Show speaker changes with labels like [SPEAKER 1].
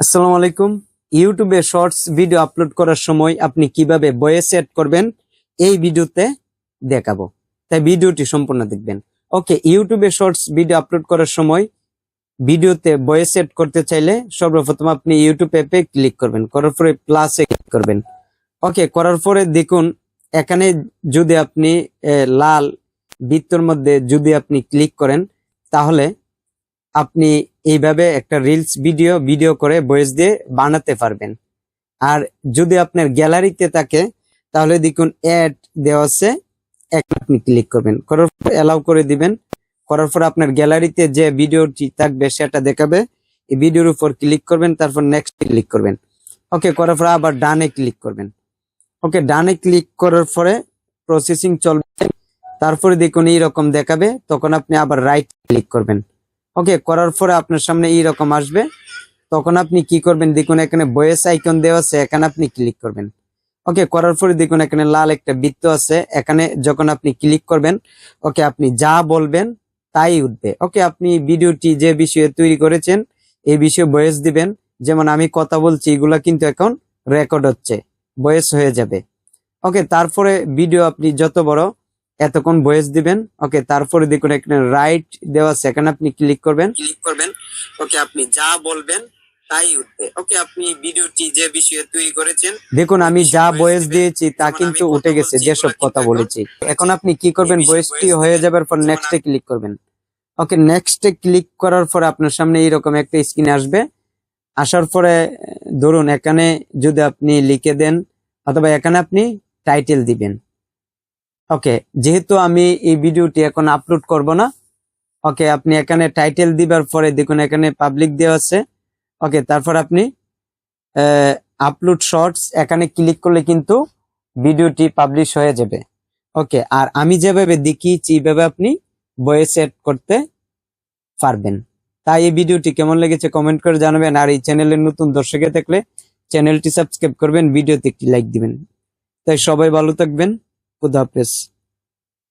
[SPEAKER 1] আসসালামু আলাইকুম। ইউটিউবে শর্টস ভিডিও আপলোড করার সময় আপনি কীভাবে ভয়েস এড করবেন, এই ভিডিওতে দেখাবো। তাই ভিডিওটি সম্পূর্ণ দেখবেন। ওকে, ইউটিউবে শর্টস ভিডিও আপলোড করার সময় ভিডিওতে ভয়েস এড করতে চাইলে সর্বপ্রথম আপনি ইউটিউব অ্যাপে ক্লিক করবেন। করার পরে প্লাসে ক্লিক করবেন। ওকে, করার পরে দেখুন, এখানে যদি আপনি লাল বৃত্তর মধ্যে যদি আপনি ক্লিক করেন, তাহলে আপনি এইভাবে একটা রিলস ভিডিও ভিডিও করে ভয়েস দিয়ে বানাতে পারবেন। আর যদি আপনার গ্যালারিতে থাকে, তাহলে দেখুন অ্যাড দেওয়া আছে আপনি ক্লিক করবেন। করার পর অ্যালাউ করে দিবেন। করার পর আপনার গ্যালারিতে যে ভিডিওটি থাকবে, সেটা দেখাবে। এই ভিডিওর উপর ক্লিক করবেন, তারপর নেক্সট ক্লিক করবেন। ওকে করার পর আবার ডানে ক্লিক করবেন। ওকে ডানে ক্লিক করার পরে প্রসেসিং চলবে। তারপরে দেখুন এইরকম দেখাবে, তখন আপনি আবার রাইট ক্লিক করবেন। ওকে করার পরে আপনার সামনে এইরকম আসবে। তখন আপনি কি করবেন? দেখুন, এখানে বয়েস আইকন দেওয়া আছে, এখানে আপনি ক্লিক করবেন। ওকে করার পরে দেখুন, এখানে লাল একটা বৃত্ত আছে, এখানে যখন আপনি ক্লিক করবেন ওকে আপনি যা বলবেন তাই উঠবে। ওকে আপনি ভিডিওটি যে বিষয়ে তৈরি করেছেন, এই বিষয়ে ভয়েস দিবেন। যেমন আমি কথা বলছি, এগুলা কিন্তু এখন রেকর্ড হচ্ছে ভয়েস হয়ে যাবে। ওকে তারপরে ভিডিও আপনি যত বড় এতক্ষণ বয়েস দিবেন। ওকে তারপরে দেখুন এখানে রাইট দেওয়া আছে। এখানে আপনি ক্লিক করবেন। ক্লিক করবেন। ওকে আপনি যা বলবেন তাই উঠবে। ওকে আপনি ভিডিওটি যে বিষয়ে তৈরি করেছেন দেখুন আমি যা ভয়েস দিয়েছি তা কিন্তু উঠে গেছে যেসব কথা বলেছি। এখন আপনি কি করবেন? ভয়েসটি হয়ে যাবার পর নেক্সটে ক্লিক করবেন। ওকে নেক্সটে ক্লিক করার পর আপনার সামনে এইরকম একটা স্ক্রিন আসবে। আসার পরে ধরুন এখানে যদি আপনি লিখে দেন অথবা এখানে আপনি টাইটেল দিবেন। ওকে যেহেতু আমি এই ভিডিওটি এখন আপলোড করব না ওকে আপনি এখানে টাইটেল দিবার পরে দেখুন, এখানে পাবলিক দেওয়া আছে। ওকে তারপর আপনি আপলোড শর্টস এখানে ক্লিক করলে কিন্তু ভিডিওটি পাবলিশ হয়ে যাবে। ওকে আর আমি যেভাবে দেখিয়েছি এইভাবে আপনি বয়ে সেট করতে পারবেন। তাই এই ভিডিওটি কেমন লেগেছে কমেন্ট করে জানাবেন, আর এই চ্যানেলের নতুন দর্শকে থাকলে চ্যানেলটি সাবস্ক্রাইব করবেন, ভিডিওতে একটি লাইক দিবেন। তাই সবাই ভালো থাকবেন। Budapest.